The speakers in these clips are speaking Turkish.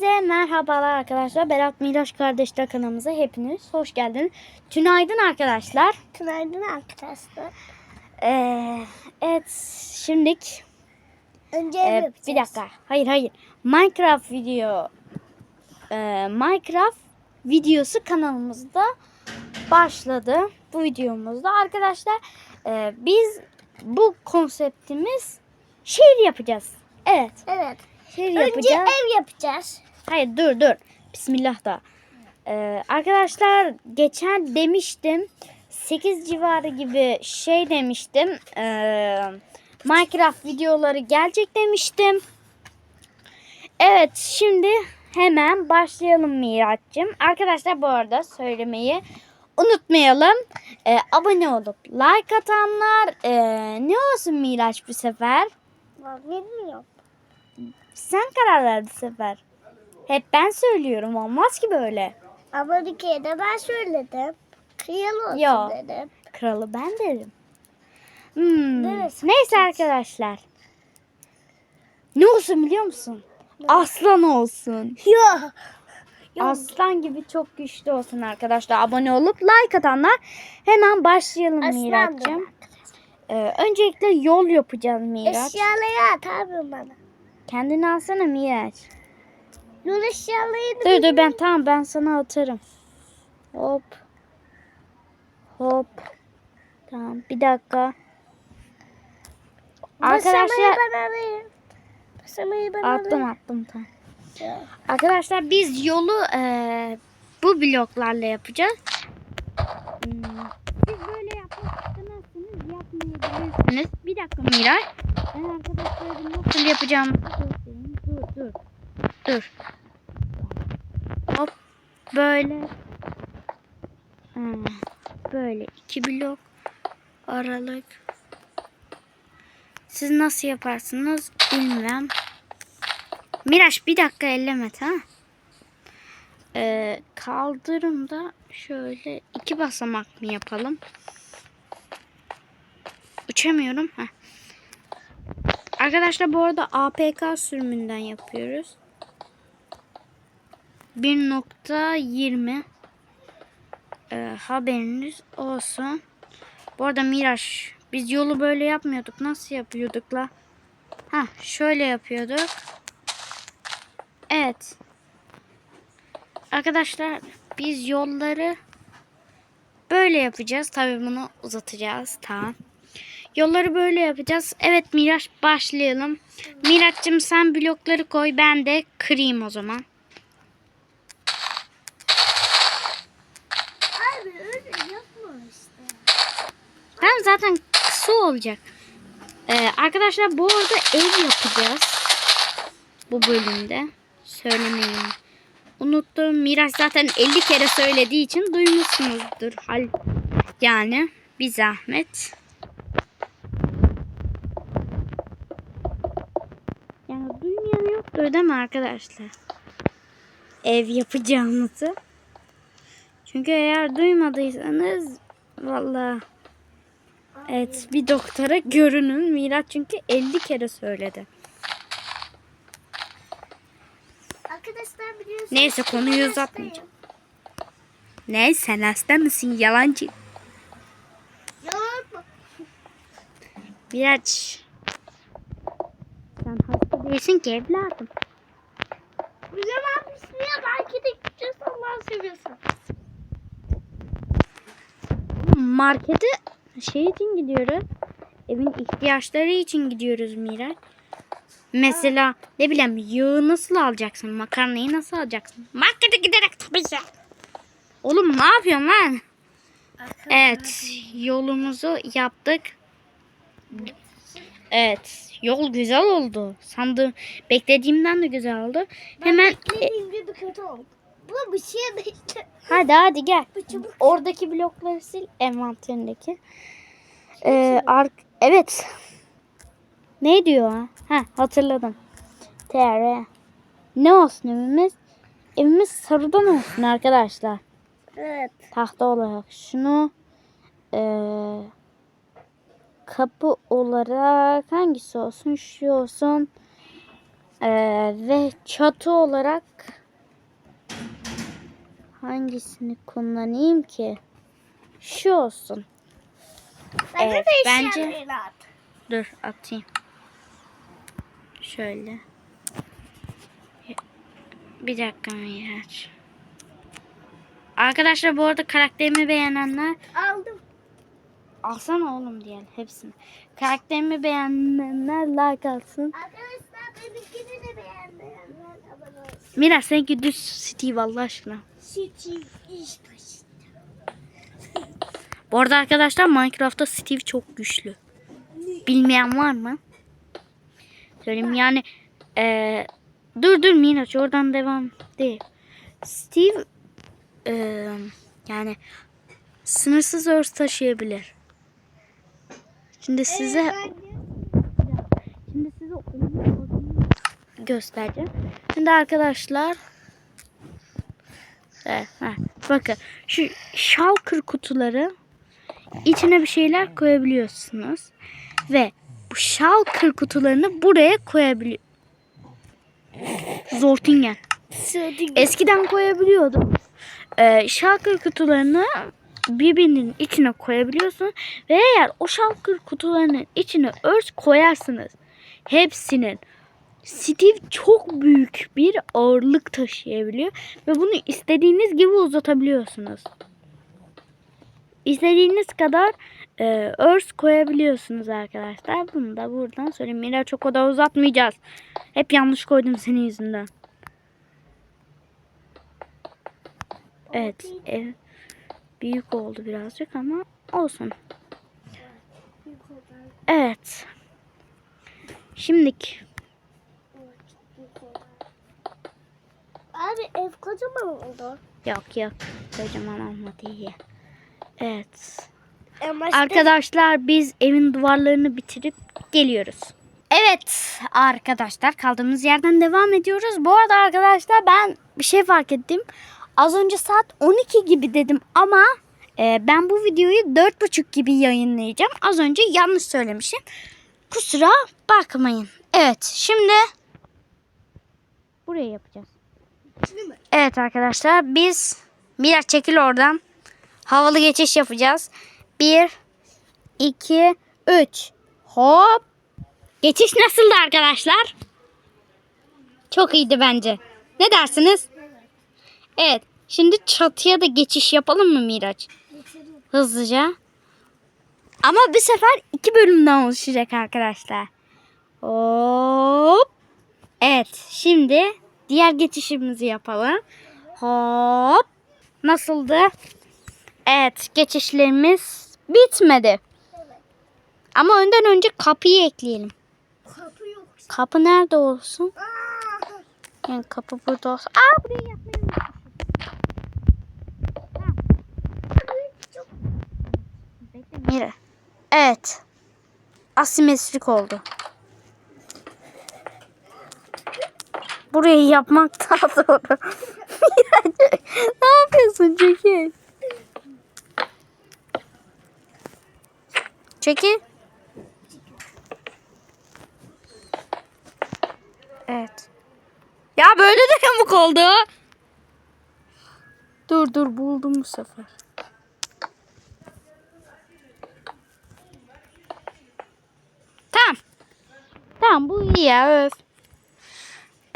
merhabalar arkadaşlar. Berat Miraç Kardeşler kanalımıza hepiniz hoş geldiniz. Tünaydın arkadaşlar. Günaydın arkadaşlar. Ee, evet şimdilik Önce e, bir dakika. Hayır hayır. Minecraft video e, Minecraft videosu kanalımızda başladı. Bu videomuzda arkadaşlar e, biz bu konseptimiz şehir yapacağız. Evet. Evet. Şehir Önce yapacağız. ev yapacağız. Hayır dur dur. Bismillah da. Ee, arkadaşlar geçen demiştim 8 civarı gibi şey demiştim. Ee, Minecraft videoları gelecek demiştim. Evet şimdi hemen başlayalım Miraç'cığım. Arkadaşlar bu arada söylemeyi unutmayalım. Ee, abone olup like atanlar ee, ne olsun Miraç bu sefer? Bilmiyorum. Sen karar ver bu sefer. Hep ben söylüyorum olmaz ki böyle. Ama kere de ben söyledim. Kıyal olsun Yo. dedim. Kralı ben dedim. Hmm. Neresi? Neyse arkadaşlar. Ne olsun biliyor musun? Aslan olsun. Yo. Yo. Aslan gibi çok güçlü olsun arkadaşlar. Abone olup like atanlar hemen başlayalım Aslan Miraç'cığım. Ee, öncelikle yol yapacağız Miraç. Eşyaları at abi bana. Kendini alsana Miraç. Yol eşyalarını Dur dur ben tamam ben sana atarım. Hop. Hop. Tamam bir dakika. Basamayı Arkadaşlar ben alayım. Basamayı ben attım alayım. attım tamam. Arkadaşlar biz yolu eee, bu bloklarla yapacağız. Hmm, Siz böyle yapmak istemezseniz yapmayabilirsiniz. Bir dakika Miray. Ben arkadaşlara nasıl. Dur dur. Dur. Hop. Böyle. Hmm, Böyle iki blok aralık. Siz nasıl yaparsınız bilmem. Miraç bir dakika elleme tamam. Ee, kaldırımda şöyle iki basamak mı yapalım? Uçamıyorum. Heh. Arkadaşlar bu arada APK sürümünden yapıyoruz. 1.20 ee, haberiniz olsun. Bu arada Miraç biz yolu böyle yapmıyorduk. Nasıl yapıyorduk la? Ha şöyle yapıyorduk. Evet. Arkadaşlar biz yolları böyle yapacağız. Tabii bunu uzatacağız. Tamam. Yolları böyle yapacağız. Evet Miraç başlayalım. Miraç'cığım sen blokları koy. Ben de kırayım o zaman. Abi öyle yapma işte. Tamam zaten kısa olacak. Ee, arkadaşlar bu arada ev yapacağız. Bu bölümde. Söylemeyi unuttum. Miraç zaten 50 kere söylediği için duymuşsunuzdur. Hal yani bir zahmet. Yani duymayan yoktur değil mi arkadaşlar? Ev yapacağımızı. Çünkü eğer duymadıysanız vallahi Evet bir doktora görünün. Miraç çünkü 50 kere söyledi. Arkadaşlar biliyorsunuz. Neyse, konuyu uzatmayacağım. Ne sen hasta mısın yalancı? Yok. Miraç. Sen hasta değilsin ki evladım. O zaman bismillah belki de gideceğiz Allah'ı seviyorsan. Markete şey için gidiyoruz. Evin ihtiyaçları için gidiyoruz Miraç. Mesela ne bileyim yağı nasıl alacaksın? Makarnayı nasıl alacaksın? Markete giderek tabii ki. Oğlum ne yapıyorsun lan? Evet, yolumuzu yaptık. Evet, yol güzel oldu. Sandığım, beklediğimden de güzel oldu. Hemen e, Beklediğim gibi kötü oldu. Bu bir şey değil. hadi hadi gel. Oradaki blokları sil envanterindeki. Ee, ark evet. Ne diyor? Ha hatırladım. TR. Ne olsun evimiz? Evimiz sarıdan olsun arkadaşlar. Evet. tahta olarak şunu eee, kapı olarak hangisi olsun şu olsun Eee, ve çatı olarak hangisini kullanayım ki? Şu olsun. Bende Evet, de bence- at. Dur atayım. Şöyle. Bir dakika Miraç. Arkadaşlar bu arada karakterimi beğenenler Aldım. alsana oğlum diyen hepsini. Karakterimi beğenenler like alsın. Arkadaşlar beğenmeyenler Miraç seninki düz Steve Allah aşkına. Sütü iş başı. Bu arada arkadaşlar Minecraft'ta Steve çok güçlü. Bilmeyen var mı? Söyleyeyim yani eee, dur dur Miraç oradan devam değil. Steve eee, yani sınırsız örs taşıyabilir. Şimdi size şimdi size onu göstereceğim. Şimdi arkadaşlar Evet, bakın şu şalkır kutuları içine bir şeyler koyabiliyorsunuz. Ve bu şalkır kutularını buraya koyabiliyor. Zortingen. Eskiden koyabiliyordum. Ee, şalkır kutularını birbirinin içine koyabiliyorsun. Ve eğer o şalkır kutularının içine örs koyarsınız. Hepsinin Steve çok büyük bir ağırlık taşıyabiliyor ve bunu istediğiniz gibi uzatabiliyorsunuz. İstediğiniz kadar e, örs koyabiliyorsunuz arkadaşlar. Bunu da buradan söyleyeyim. Mira çok o da uzatmayacağız. Hep yanlış koydum senin yüzünden. Evet. Ev büyük oldu birazcık ama olsun. Evet. Şimdiki Abi ev kocaman oldu. Yok yok. Kocaman olmadı iyi. Evet. En başta Arkadaşlar biz evin duvarlarını bitirip geliyoruz. Evet arkadaşlar kaldığımız yerden devam ediyoruz. Bu arada arkadaşlar ben bir şey fark ettim. Az önce saat 12 gibi dedim ama e, ben bu videoyu 4.30 gibi yayınlayacağım. Az önce yanlış söylemişim. Kusura bakmayın. Evet şimdi burayı yapacağız. Evet arkadaşlar biz Miraç çekil oradan. Havalı geçiş yapacağız. 1 2 3 Hop. Geçiş nasıldı arkadaşlar? Çok iyiydi bence. Ne dersiniz? Evet. Şimdi çatıya da geçiş yapalım mı Miraç? Hızlıca. Ama bir sefer iki bölümden oluşacak arkadaşlar. Hop. Evet. Şimdi diğer geçişimizi yapalım. Hop. Nasıldı? Evet. Geçişlerimiz bitmedi. Ama önden önce kapıyı ekleyelim. Kapı yok. Kapı nerede olsun? Yani kapı burada olsun. Aa burayı yapmayı Mira. Evet. Asimetrik oldu. Burayı yapmak daha zor. ne yapıyorsun Çekil? Çekil. Evet. Ya böyle de yamuk oldu. Dur dur buldum bu sefer. Tamam. Tamam bu iyi ya öf.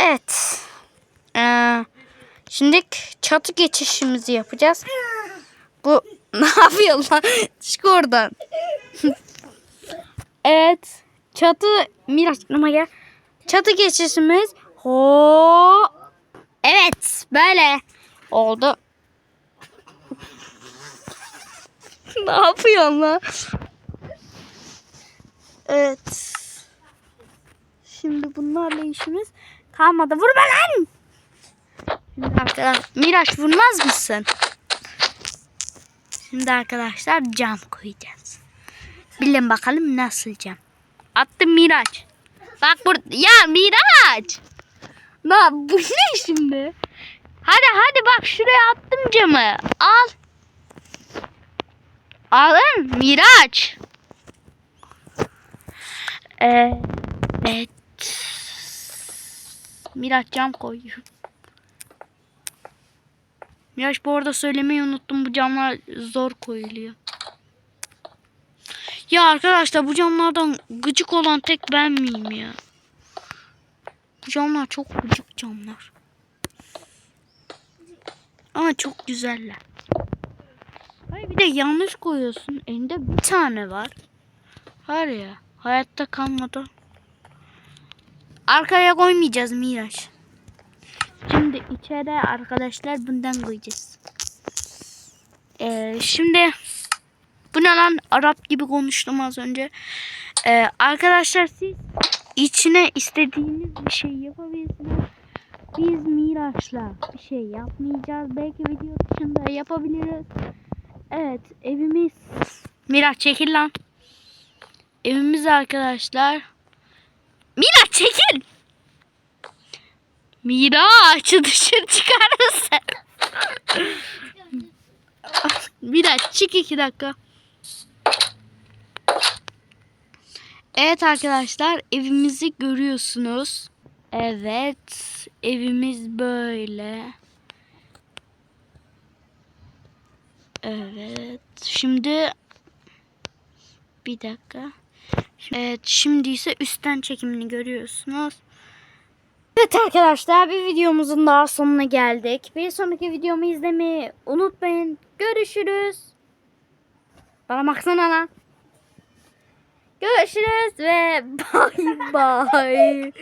Evet. Ee, şimdi çatı geçişimizi yapacağız. Bu ne yapıyor lan? Çık oradan. evet. Çatı Miraç yanıma gel. Çatı geçişimiz. Ho. Evet böyle oldu. ne yapıyorsun lan? Evet. Şimdi bunlarla işimiz kalmadı. Vurma lan! Arkadaşlar Miraç vurmaz mısın? Şimdi arkadaşlar cam koyacağız. Bilin bakalım nasıl cam. Attım Miraç. Bak burada. Ya Miraç. Na bu ne şimdi? Hadi hadi bak şuraya attım camı. Al. Alın Miraç. Ee, evet. Miraç cam koyuyor. Miraç bu arada söylemeyi unuttum. Bu camlar zor koyuluyor. Ya arkadaşlar bu camlardan gıcık olan tek ben miyim ya? Bu camlar çok gıcık camlar. Ama çok güzeller. Hayır bir de yanlış koyuyorsun. Elinde bir tane var. Var ya hayatta kalmadı. Arkaya koymayacağız Miraç. Şimdi içeri arkadaşlar bundan koyacağız. Ee, şimdi bu ne lan Arap gibi konuştum az önce. Ee, arkadaşlar siz içine istediğiniz bir şey yapabilirsiniz. Biz Miraç'la bir şey yapmayacağız. Belki video dışında yapabiliriz. Evet evimiz. Miraç çekil lan. Evimiz arkadaşlar. Miraç çekil. Miraç dışarı çıkar mısın? Miraç çık iki dakika. Evet arkadaşlar evimizi görüyorsunuz. Evet evimiz böyle. Evet şimdi bir dakika. Evet şimdi ise üstten çekimini görüyorsunuz. Evet arkadaşlar bir videomuzun daha sonuna geldik. Bir sonraki videomu izlemeyi unutmayın. Görüşürüz. Bana baksana lan. Görüşürüz ve bay bay.